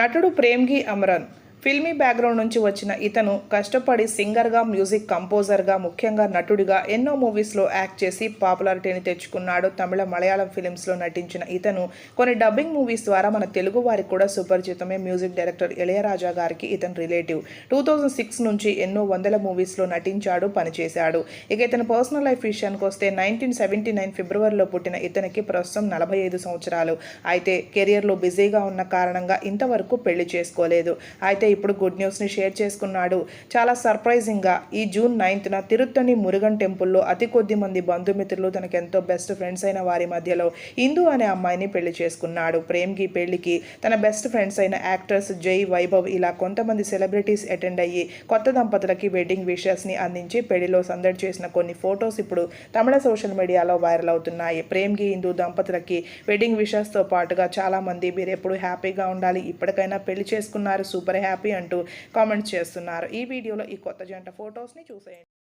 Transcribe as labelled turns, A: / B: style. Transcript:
A: నటుడు ప్రేమ్గి అమరన్. ఫిల్మీ బ్యాక్గ్రౌండ్ నుంచి వచ్చిన ఇతను కష్టపడి సింగర్గా మ్యూజిక్ కంపోజర్గా ముఖ్యంగా నటుడిగా ఎన్నో మూవీస్లో యాక్ట్ చేసి పాపులారిటీని తెచ్చుకున్నాడు. తమిళ మలయాళం ఫిలిమ్స్లో నటించిన ఇతను కొన్ని డబ్బింగ్ మూవీస్ ద్వారా మన తెలుగు వారికి కూడా సుపరిచితమే. మ్యూజిక్ డైరెక్టర్ ఇళయరాజా గారికి ఇతను రిలేటివ్. టూ థౌజండ్ సిక్స్ నుంచి ఎన్నో వందల మూవీస్లో నటించాడు పనిచేశాడు. ఇక ఇతని పర్సనల్ లైఫ్ విషయానికి వస్తే నైన్టీన్ సెవెంటీ నైన్ ఫిబ్రవరిలో పుట్టిన ఇతనికి ప్రస్తుతం నలభై ఐదు సంవత్సరాలు. అయితే కెరియర్లో బిజీగా ఉన్న కారణంగా ఇంతవరకు పెళ్ళి చేసుకోలేదు. అయితే ఇప్పుడు గుడ్ న్యూస్ని షేర్ చేసుకున్నాడు. చాలా సర్ప్రైజింగ్గా ఈ జూన్ నైన్త్న తిరుత్తని మురుగన్ టెంపుల్లో అతి కొద్ది మంది బంధుమిత్రులు తనకు ఎంతో బెస్ట్ ఫ్రెండ్స్ అయిన వారి మధ్యలో ఇందు అనే అమ్మాయిని పెళ్ళి చేసుకున్నాడు. ప్రేమ్కి పెళ్ళికి తన బెస్ట్ ఫ్రెండ్స్ అయిన యాక్టర్స్ జై వైభవ్ ఇలా కొంతమంది సెలబ్రిటీస్ అటెండ్ అయ్యి కొత్త దంపతులకి వెడ్డింగ్ విషెస్ని అందించి పెళ్ళిలో సందడి చేసిన కొన్ని ఫొటోస్ ఇప్పుడు తమిళ సోషల్ మీడియాలో వైరల్ అవుతున్నాయి. ప్రేమ్కి హిందూ దంపతులకి వెడ్డింగ్ విషెస్తో పాటుగా చాలామంది మీరు ఎప్పుడు హ్యాపీగా ఉండాలి ఇప్పటికైనా పెళ్ళి చేసుకున్నారు సూపర్ హ్యాపీ హ్యాపీ అంటూ కామెంట్స్ చేస్తున్నారు. ఈ వీడియోలో ఈ కొత్త జంట ఫొటోస్ని చూసేయండి.